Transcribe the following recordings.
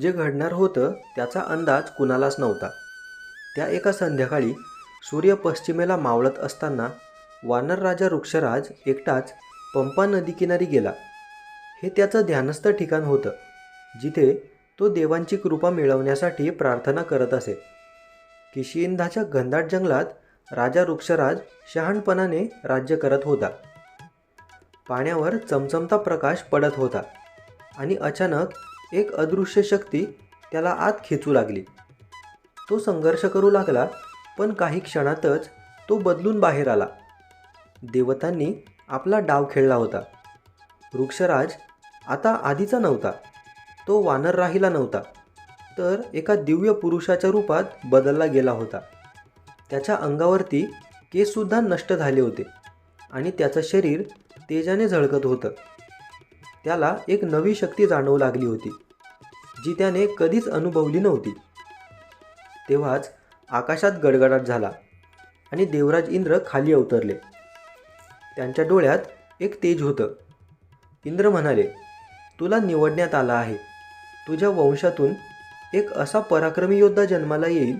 जे घडणार होतं त्याचा अंदाज कुणालाच नव्हता. त्या एका संध्याकाळी सूर्य पश्चिमेला मावळत असताना वानर राजा वृक्षराज एकटाच पंपा नदीकिनारी गेला. हे त्याचं ध्यानस्थ ठिकाण होतं जिथे तो देवांची कृपा मिळवण्यासाठी प्रार्थना करत असे. किशिंधाच्या घनदाट जंगलात राजा वृक्षराज शहाणपणाने राज्य करत होता. पाण्यावर चमचमता प्रकाश पडत होता आणि अचानक एक अदृश्य शक्ती त्याला आत खेचू लागली. तो संघर्ष करू लागला पण काही क्षणातच तो बदलून बाहेर आला. देवतांनी आपला डाव खेळला होता. वृक्षराज आता आधीचा नव्हता. तो वानर राहिला नव्हता तर एका दिव्य पुरुषाच्या रूपात बदलला गेला होता. त्याच्या अंगावरती केससुद्धा नष्ट झाले होते आणि त्याचं शरीर तेजाने झळकत होतं. त्याला एक नवी शक्ती जाणवू लागली होती जी त्याने कधीच अनुभवली नव्हती. तेव्हाच आकाशात गडगडाट झाला आणि देवराज इंद्र खाली अवतरले. त्यांच्या डोळ्यात एक तेज होतं. इंद्र म्हणाले तुला निवडण्यात आला आहे. तुझ्या वंशातून एक असा पराक्रमी योद्धा जन्माला येईल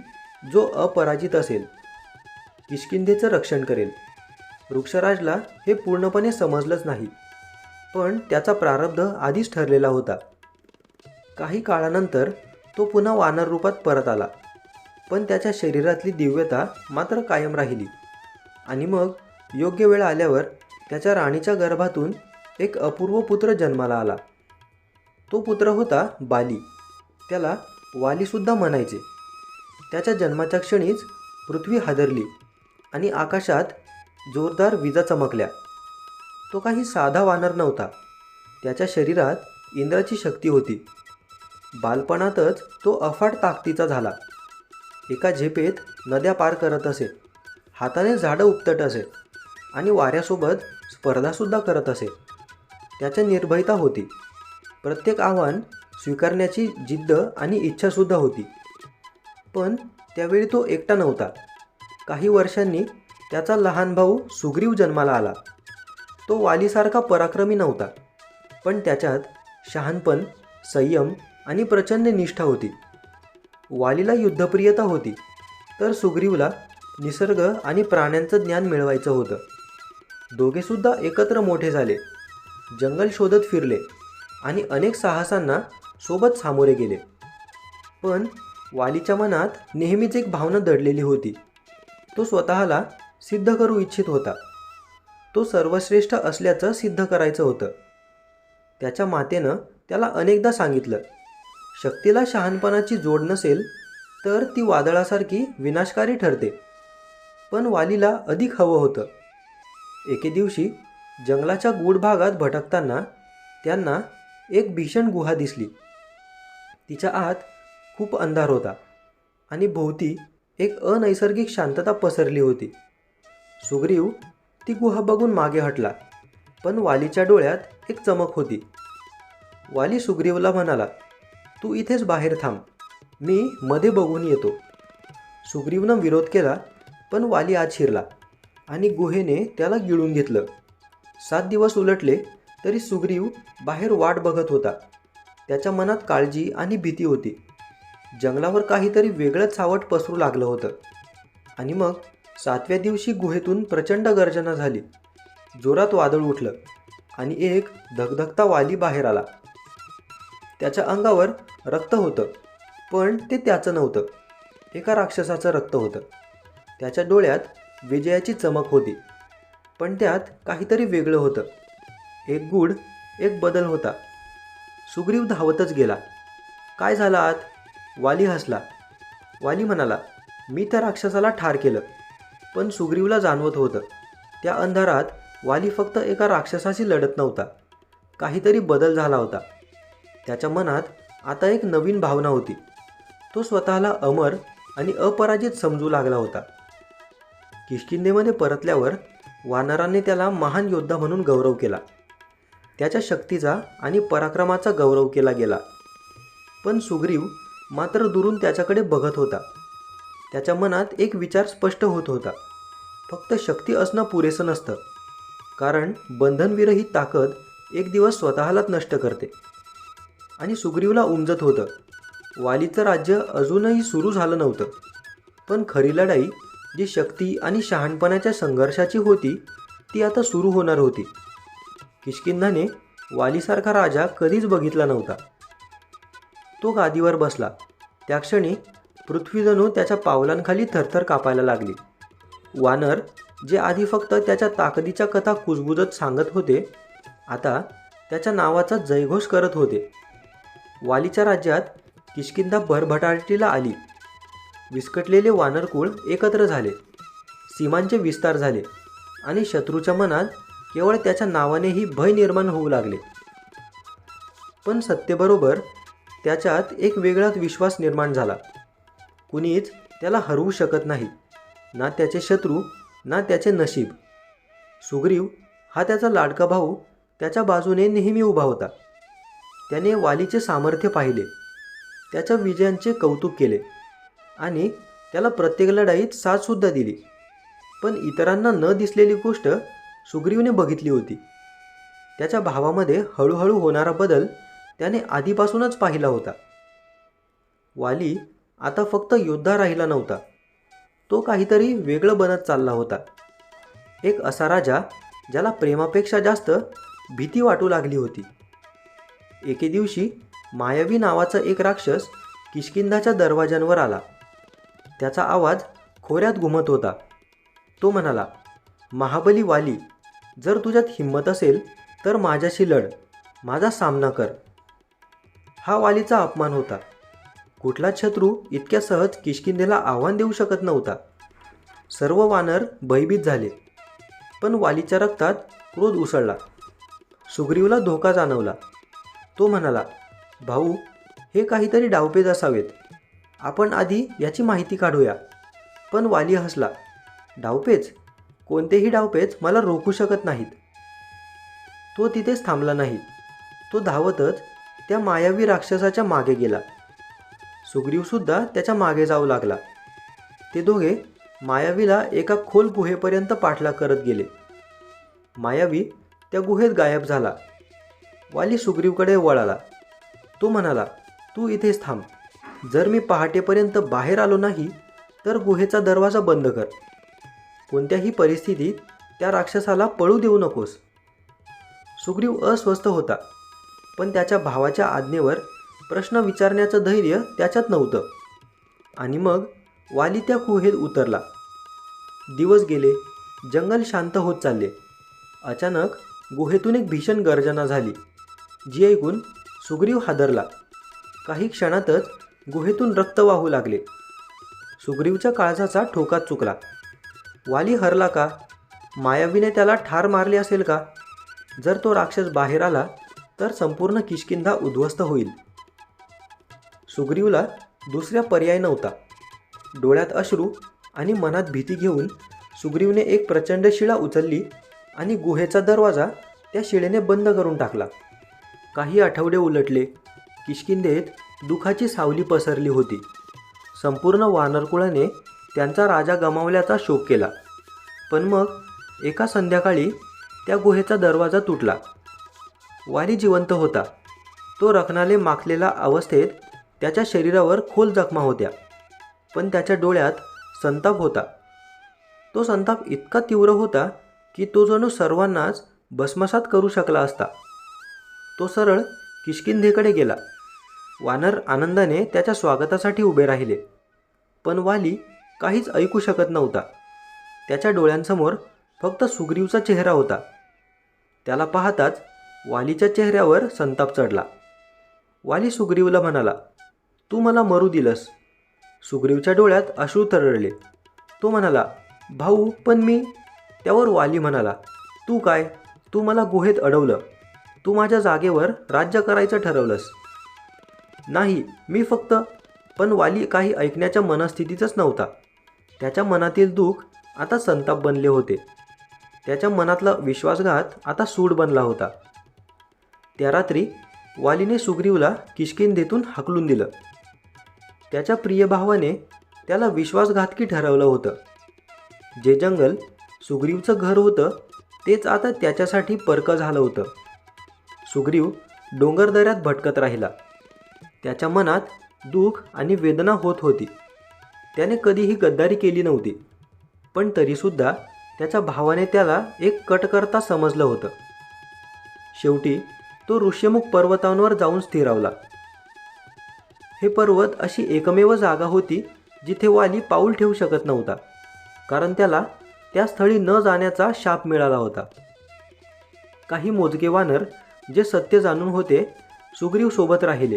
जो अपराजित असेल. किष्किंधेचं रक्षण करेल. वृक्षराजला हे पूर्णपणे समजलंच नाही. पण त्याचा प्रारब्ध आधीच ठरलेला होता. काही काळानंतर तो पुन्हा वानर रूपात परत आला. पण त्याच्या शरीरातली दिव्यता मात्र कायम राहिली. आणि मग योग्य वेळ आल्यावर त्याच्या राणीच्या गर्भातून एक अपूर्व पुत्र जन्माला आला. तो पुत्र होता बाली. त्याला वालीसुद्धा म्हणायचे. त्याच्या जन्माच्या क्षणीच पृथ्वी हादरली आणि आकाशात जोरदार विजा चमकल्या. तो काही साधा वानर नव्हता. त्याच्या शरीरात इंद्राची शक्ती होती. बालपणातच तो अफाट ताकदीचा झाला. एका झेपेत नद्या पार करत असे. हाताने झाडं उपटत असे. आणि वाऱ्यासोबत स्पर्धासुद्धा करत असे. त्याच्या निर्भयता होती. प्रत्येक आव्हान स्वीकारण्याची जिद्द आणि इच्छासुद्धा होती. पण त्यावेळी तो एकटा नव्हता. काही वर्षांनी त्याचा लहान भाऊ सुग्रीव जन्माला आला. तो वालीसारखा पराक्रमी नव्हता. पण त्याच्यात शहाणपण संयम आणि प्रचंड निष्ठा होती. वालीला युद्धप्रियता होती. तर सुग्रीवला निसर्ग आणि प्राण्यांचं ज्ञान मिळवायचं होतं. दोघेसुद्धा एकत्र मोठे झाले. जंगल शोधत फिरले आणि अनेक साहसांना सोबत सामोरे गेले. पण वालीच्या मनात नेहमीच एक भावना दडलेली होती. तो स्वतःला सिद्ध करू इच्छित होता. तो सर्वश्रेष्ठ असल्याचं सिद्ध करायचं होतं. त्याच्या मातेनं त्याला अनेकदा सांगितलं शक्तीला शहाणपणाची जोड नसेल तर ती वादळासारखी विनाशकारी ठरते. पण वालीला अधिक हवं होतं एके दिवशी जंगलाच्या गूढ भागात भटकताना त्यांना एक भीषण गुहा दिसली. तिच्या आत खूप अंधार होता आणि भोवती एक अनैसर्गिक शांतता पसरली होती. सुग्रीव ती गुहा बघून मागे हटला. पण वालीच्या डोळ्यात एक चमक होती. वाली सुग्रीवला म्हणाला तू इथेच बाहेर थांब. मी मध्ये बघून येतो. सुग्रीवनं विरोध केला पण वाली आत शिरला आणि गुहेने त्याला गिळून घेतलं. सात दिवस उलटले तरी सुग्रीव बाहेर वाट बघत होता. त्याच्या मनात काळजी आणि भीती होती. जंगलावर काहीतरी वेगळंच सावट पसरू लागलं होतं. आणि मग सातव्या दिवशी गुहेतून प्रचंड गर्जना झाली. जोरात वादळ उठलं आणि एक धगधगता वाली बाहेर आला. त्याच्या अंगावर रक्त होतं पण ते त्याचं नव्हतं. एका राक्षसाचं रक्त होतं. त्याच्या डोळ्यात विजयाची चमक होती पण त्यात काहीतरी वेगळं होतं. एक गूढ एक बदल होता. सुग्रीव धावतच गेला. काय झालं आत? वाली हसला. वाली म्हणाला मी त्या राक्षसाला ठार केलं. पण सुग्रीवला जाणवत होतं. त्या अंधारात वाली फक्त एका राक्षसाशी लढत नव्हता. काहीतरी बदल झाला होता. त्याच्या मनात आता एक नवीन भावना होती. तो स्वतःला अमर आणि अपराजित समजू लागला होता. किष्किंधेमध्ये परतल्यावर वानरांनी त्याला महान योद्धा म्हणून गौरव केला. त्याच्या शक्तीचा आणि पराक्रमाचा गौरव केला गेला. पण सुग्रीव मात्र दुरून त्याच्याकडे बघत होता. त्याच्या मनात एक विचार स्पष्ट होत होता. फक्त शक्ती असणं पुरेसं नसतं. कारण बंधनविरहित ताकद एक दिवस स्वतःलाच नष्ट करते. आणि सुग्रीवला उमजत होतं. वालीचं राज्य अजूनही सुरू झालं नव्हतं. पण खरी लढाई जी शक्ती आणि शहाणपणाच्या संघर्षाची होती ती आता सुरू होणार होती. किष्किंधाने वालीसारखा राजा कधीच बघितला नव्हता. तो गादीवर बसला. त्या क्षणी पृथ्वीजणू त्याच्या पावलांखाली थरथर कापायला लागली. वानर जे आधी फक्त त्याच्या ताकदीच्या कथा कुजबुजत सांगत होते आता त्याच्या नावाचा जयघोष करत होते. वालीच्या राज्यात किशकिंदा भरभटाटीला आली. विस्कटलेले वानरकुळ एकत्र झाले. सीमांचे विस्तार झाले आणि शत्रूच्या मनात केवळ त्याच्या नावानेही भय निर्माण होऊ लागले. पण सत्तेबरोबर त्याच्यात एक वेगळाच विश्वास निर्माण झाला. कुणीच त्याला हरवू शकत नाही. ना त्याचे शत्रू ना त्याचे नशीब. सुग्रीव हा त्याचा लाडका भाऊ त्याच्या बाजूने नेहमी उभा होता. त्याने वालीचे सामर्थ्य पाहिले. त्याच्या विजयांचे कौतुक केले. आणि त्याला प्रत्येक लढाईत साथसुद्धा दिली. पण इतरांना न दिसलेली गोष्ट सुग्रीवने बघितली होती. त्याच्या भावामध्ये हळूहळू होणारा बदल त्याने आधीपासूनच पाहिला होता. वाली आता फक्त योद्धा राहिला नव्हता. तो काहीतरी वेगळं बनत चालला होता. एक असा राजा ज्याला प्रेमापेक्षा जास्त भीती वाटू लागली होती. एके दिवशी मायावी नावाचा एक राक्षस किष्किंधाच्या दरवाज्यांवर आला. त्याचा आवाज खोऱ्यात घुमत होता. तो म्हणाला महाबली वाली जर तुझ्यात हिंमत असेल तर माझ्याशी लढ माझा सामना कर. हा वालीचा अपमान होता. कुठलाच शत्रू इतक्या सहज किष्किंधेला आव्हान देऊ शकत नव्हता. सर्व वानर भयभीत झाले. पण वालीच्या रक्तात क्रोध उसळला. सुग्रीवला धोका जाणवला. तो म्हणाला भाऊ हे काहीतरी डावपेज असावेत. आपण आधी याची माहिती काढूया. पण वाली हसला डावपेच? कोणतेही डावपेच मला रोखू शकत नाहीत. तो तिथेच थांबला नाही. तो धावतच त्या मायावी राक्षसाच्या मागे गेला. सुग्रीवसुद्धा त्याच्यामागे जाऊ लागला. ते दोघे मायावीला एका खोल गुहेपर्यंत पाठलाग करत गेले. मायावी त्या गुहेत गायब झाला. वाली सुग्रीवकडे वळाला तो म्हणाला तू इथेच थांब. जर मी पहाटेपर्यंत बाहेर आलो नाही तर गुहेचा दरवाजा बंद कर. कोणत्याही परिस्थितीत त्या राक्षसाला पळू देऊ नकोस. सुग्रीव अस्वस्थ होता पण त्याच्या भावाच्या आज्ञेवर प्रश्न विचारण्याचं धैर्य त्याच्यात नव्हतं. आणि मग वाली त्या गुहेत उतरला. दिवस गेले जंगल शांत होत चालले. अचानक गुहेतून एक भीषण गर्जना झाली जी ऐकून सुग्रीव हादरला. काही क्षणातच गुहेतून रक्त वाहू लागले. सुग्रीवच्या काळजाचा ठोकात चुकला. वाली हरला का? मायावीने त्याला ठार मारले असेल का? जर तो राक्षस बाहेर आला तर संपूर्ण किष्किंधा उद्ध्वस्त होईल. सुग्रीवला दुसऱ्या पर्याय नव्हता. डोळ्यात अश्रू आणि मनात भीती घेऊन सुग्रीवने एक प्रचंड शिळा उचलली आणि गुहेचा दरवाजा त्या शिळेने बंद करून टाकला. काही आठवडे उलटले. किष्किंधेत दुखाची सावली पसरली होती. संपूर्ण वानरकुळाने त्यांचा राजा गमावल्याचा शोक केला. पण मग एका संध्याकाळी त्या गुहेचा दरवाजा तुटला. वाली जिवंत होता. तो रखनाले माखलेला अवस्थेत त्याच्या शरीरावर खोल जखमा होत्या. पण त्याच्या डोळ्यात संताप होता. तो संताप इतका तीव्र होता की तो जणू सर्वांनाच भस्मसात करू शकला असता. तो सरळ किष्किंधेकडे गेला. वानर आनंदाने त्याच्या स्वागतासाठी उभे राहिले. पण वाली काहीच ऐकू शकत नव्हता. त्याच्या डोळ्यांसमोर फक्त सुग्रीवचा चेहरा होता. त्याला पाहताच वालीच्या चेहऱ्यावर संताप चढला. वाली सुग्रीवला म्हणाला तू मला मरू दिलंस. सुग्रीवच्या डोळ्यात अश्रू तरळले. तो म्हणाला भाऊ पण मी त्यावर वाली म्हणाला तू काय? तू मला गुहेत अडवलं. तू माझ्या जागेवर राज्य करायचं ठरवलंस. नाही मी फक्त पण वाली काही ऐकण्याच्या मनस्थितीतच नव्हता. त्याच्या मनातील दुःख आता संताप बनले होते. त्याच्या मनातला विश्वासघात आता सूड बनला होता. त्या रात्री वालीने सुग्रीवला किष्किंधेतून हाकलून दिलं. त्याच्या प्रिय भावाने त्याला विश्वासघातकी ठरवलं होतं. जे जंगल सुग्रीवचं घर होतं तेच आता त्याच्यासाठी परकं झालं होतं. सुग्रीव डोंगरदऱ्यात भटकत राहिला. त्याच्या मनात दुःख आणि वेदना होत होती. त्याने कधीही गद्दारी केली नव्हती पण तरीसुद्धा त्याच्या भावाने त्याला एक कटकर्ता समजलं होतं. शेवटी तो ऋष्यमुख पर्वतांवर जाऊन स्थिरावला. हे पर्वत अशी एकमेव जागा होती जिथे वाली पाऊल ठेवू शकत नव्हता कारण त्याला त्या स्थळी न जाण्याचा शाप मिळाला होता. काही मोजके वानर जे सत्य जाणून होते सुग्रीव सोबत राहिले.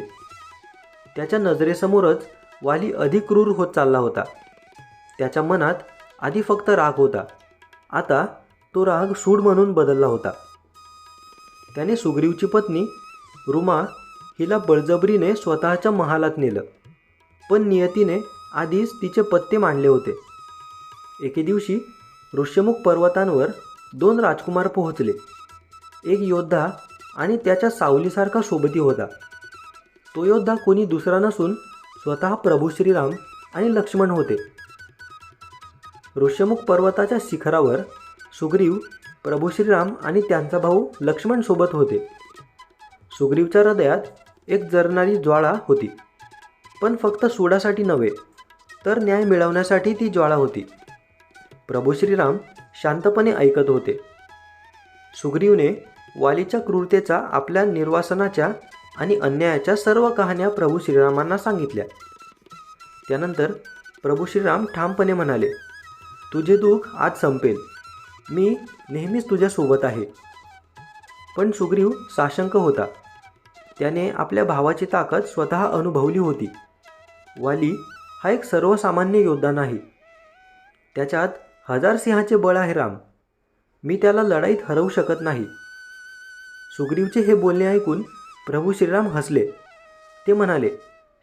त्याच्या नजरेसमोरच वाली अधिक क्रूर होत चालला होता. त्याच्या मनात आधी फक्त राग होता आता तो राग सूड म्हणून बदलला होता. त्याने सुग्रीवची पत्नी रुमा हिला बळजबरीने स्वतःच्या महालात नेलं. पण नियतीने आधीच तिचे पत्ते मांडले होते. एके दिवशी ऋष्यमुख पर्वतांवर दोन राजकुमार पोहोचले. एक योद्धा आणि त्याच्या सावलीसारखा सोबती होता. तो योद्धा कोणी दुसरा नसून स्वतः प्रभू श्रीराम आणि लक्ष्मण होते. ऋष्यमुख पर्वताच्या शिखरावर सुग्रीव प्रभू श्रीराम आणि त्यांचा भाऊ लक्ष्मण सोबत होते. सुग्रीवच्या हृदयात एक जरणारी ज्वाळा होती. पण फक्त सुडासाठी नव्हे तर न्याय मिळवण्यासाठी ती ज्वाळा होती. प्रभू श्रीराम शांतपणे ऐकत होते. सुग्रीवने वालीच्या क्रूरतेचा आपल्या निर्वासनाच्या आणि अन्यायाच्या सर्व कहाण्या प्रभू श्रीरामांना सांगितल्या. त्यानंतर प्रभू श्रीराम ठामपणे म्हणाले तुझे दुःख आज संपेल. मी नेहमीच तुझ्यासोबत आहे. पण सुग्रीव साशंक होता. त्याने आपल्या भावाची ताकद स्वतः अनुभवली होती. वाली हा एक सर्वसामान्य योद्धा नाही. त्याच्यात हजार सिंहाचे बळ आहे राम. मी त्याला लढाईत हरवू शकत नाही. सुग्रीवचे हे बोलणे ऐकून प्रभू श्रीराम हसले. ते म्हणाले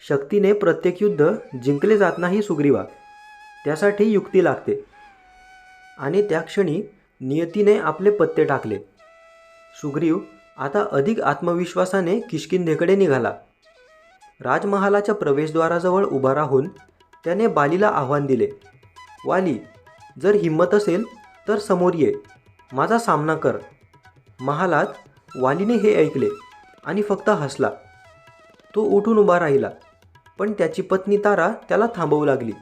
शक्तीने प्रत्येक युद्ध जिंकले जात नाही सुग्रीवा. त्यासाठी युक्ती लागते. आणि त्या क्षणी नियतीने आपले पत्ते टाकले. सुग्रीव आता अधिक आत्मविश्वासाने किष्किंधेकडे निघाला. राजमहालाच्या प्रवेशद्वाराजवळ उभा राहून त्याने बालीला आव्हान दिले. वाली जर हिंमत असेल तर समोर ये. माझा सामना कर. महालात वालीने हे ऐकले आणि फक्त हसला. तो उठून उभा राहिला पण त्याची पत्नी तारा त्याला थांबवू लागली.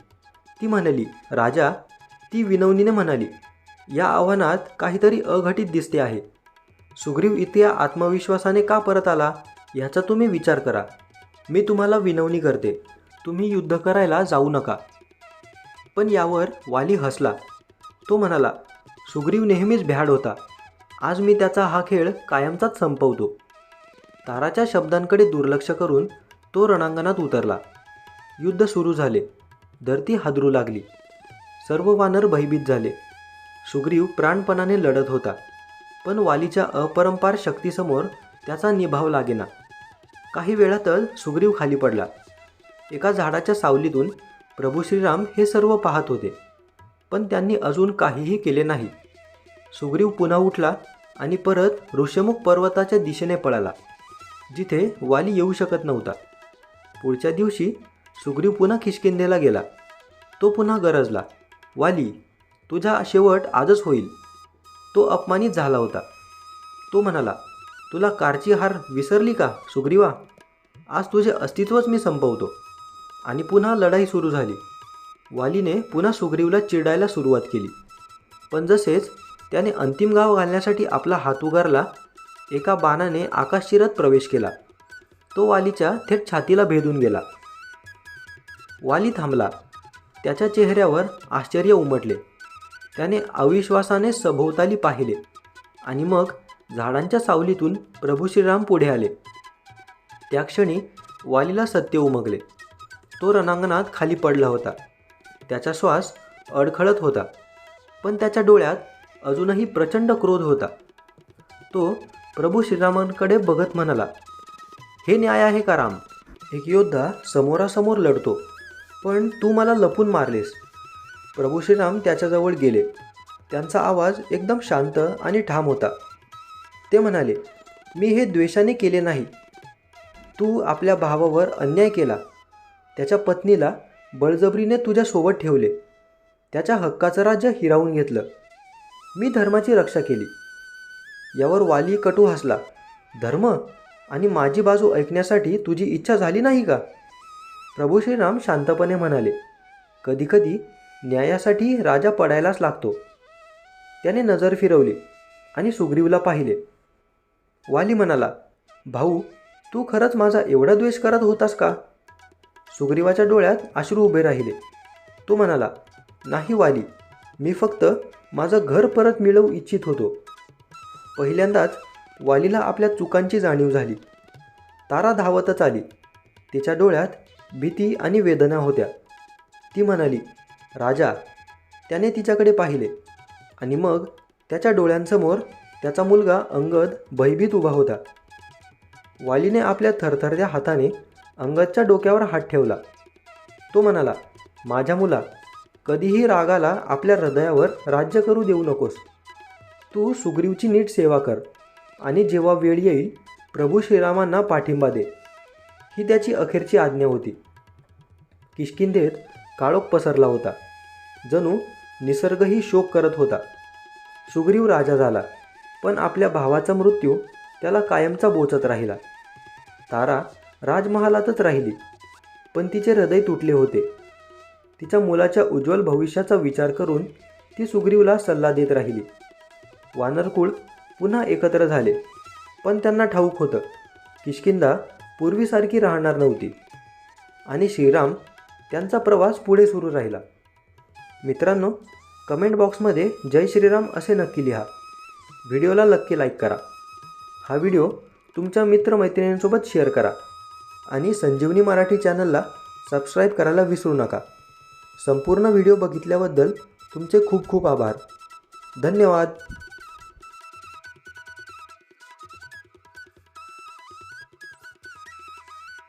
ती म्हणाली राजा ती विनवणीने म्हणाली या आव्हानात काहीतरी अघटित दिसते आहे. सुग्रीव इतक्या आत्मविश्वासाने का परत आला? याचा तुम्ही विचार करा. मी तुम्हाला विनवणी करते. तुम्ही युद्ध करायला जाऊ नका. पण यावर वाली हसला. तो म्हणाला सुग्रीव नेहमीच भ्याड होता. आज मी त्याचा हा खेळ कायमचाच संपवतो. ताराच्या शब्दांकडे दुर्लक्ष करून तो रणांगणात उतरला. युद्ध सुरू झाले. धरती हादरू लागली. सर्व वानर भयभीत झाले. सुग्रीव प्राणपणाने लढत होता. पण वालीच्या अपरंपार शक्तीसमोर त्याचा निभाव लागेना. काही वेळातच सुग्रीव खाली पडला. एका झाडाच्या सावलीतून प्रभू श्रीराम हे सर्व पाहत होते. पण त्यांनी अजून काहीही केले नाही. सुग्रीव पुन्हा उठला आणि परत ऋष्यमुख पर्वताच्या दिशेने पळाला जिथे वाली येऊ शकत नव्हता. पुढच्या दिवशी सुग्रीव पुन्हा खिशकिंदेला गेला. तो पुन्हा गरजला वाली तुझा शेवट आजच होईल. तो अपमानित झाला होता. तो म्हणाला तुला कारची हार विसरली का सुग्रीवा? आज तुझे अस्तित्वच मी संपवतो. आणि पुन्हा लढाई सुरू झाली. वालीने पुन्हा सुग्रीवला चिडायला सुरुवात केली. पण जसेच त्याने अंतिम गाव घालण्यासाठी आपला हात उगारला एका बाणाने आकाशचिरत प्रवेश केला. तो वालीच्या थेट छातीला भेदून गेला. वाली थांबला. त्याच्या चेहऱ्यावर आश्चर्य उमटले. त्याने अविश्वासाने सभोवताली पाहिले आणि मग झाडांच्या सावलीतून प्रभू श्रीराम पुढे आले. त्या क्षणी वालीला सत्य उमगले. तो रणांगणात खाली पडला होता. त्याचा श्वास अडखळत होता पण त्याच्या डोळ्यात अजूनही प्रचंड क्रोध होता. तो प्रभू श्रीरामांकडे बघत म्हणाला हे न्याय आहे का राम? एक योद्धा समोरासमोर लढतो पण तू मला लपून मारलेस. प्रभू श्रीराम त्याच्याजवळ गेले. त्यांचा आवाज एकदम शांत आणि ठाम होता. ते म्हणाले मी हे द्वेषाने केले नाही. तू आपल्या भावावर अन्याय केला. त्याच्या पत्नीला बळजबरीने तुझ्यासोबत ठेवले. त्याच्या हक्काचं राज्य हिरावून घेतलं. मी धर्माची रक्षा केली. यावर वाली कटू हसला. धर्म आणि माझी बाजू ऐकण्यासाठी तुझी इच्छा झाली नाही का? प्रभू श्रीराम शांतपणे म्हणाले कधीकधी न्यायासाठी राजा पडायलाच लागतो. त्याने नजर फिरवली आणि सुग्रीवला पाहिले. वाली म्हणाला भाऊ तू खरंच माझा एवढा द्वेष करत होतास का? सुग्रीवाच्या डोळ्यात अश्रू उभे राहिले. तो म्हणाला नाही वाली मी फक्त माझं घर परत मिळवू इच्छित होतो. पहिल्यांदाच वालीला आपल्या चुकांची जाणीव झाली. तारा धावतच आली. तिच्या डोळ्यात भीती आणि वेदना होत्या. ती म्हणाली राजा त्याने तिच्याकडे पाहिले आणि मग त्याच्या डोळ्यांसमोर त्याचा मुलगा अंगद भयभीत उभा होता. वालीने आपल्या थरथरत्या हाताने अंगदच्या डोक्यावर हात ठेवला. तो म्हणाला माझ्या मुला कधीही रागाला आपल्या हृदयावर राज्य करू देऊ नकोस. तू सुग्रीवची नीट सेवा कर आणि जेव्हा वेळ येईल प्रभू श्रीरामांना पाठिंबा दे. ही त्याची अखेरची आज्ञा होती. किष्किंधेत काळोख पसरला होता. जणू निसर्गही शोक करत होता. सुग्रीव राजा झाला पण आपल्या भावाचा मृत्यू त्याला कायमचा बोचत राहिला. तारा राजमहालातच राहिली पण तिचे हृदय तुटले होते. तिच्या मुलाच्या उज्ज्वल भविष्याचा विचार करून ती सुग्रीवला सल्ला देत राहिली. वानरकुळ पुन्हा एकत्र झाले पण त्यांना ठाऊक होतं किष्किंदा पूर्वीसारखी राहणार नव्हती. आणि श्रीराम त्यांचा प्रवास पुढे सुरू राहिला. मित्रांनो कमेंट बॉक्समध्ये जय श्रीराम असे नक्की लिहा. व्हिडिओला नक्की लाईक करा. हा व्हिडिओ तुमच्या मित्रमैत्रिणींसोबत शेअर करा आणि संजीवनी मराठी चॅनलला सबस्क्राईब करायला विसरू नका. संपूर्ण व्हिडिओ बघितल्याबद्दल तुमचे खूप खूप आभार. धन्यवाद.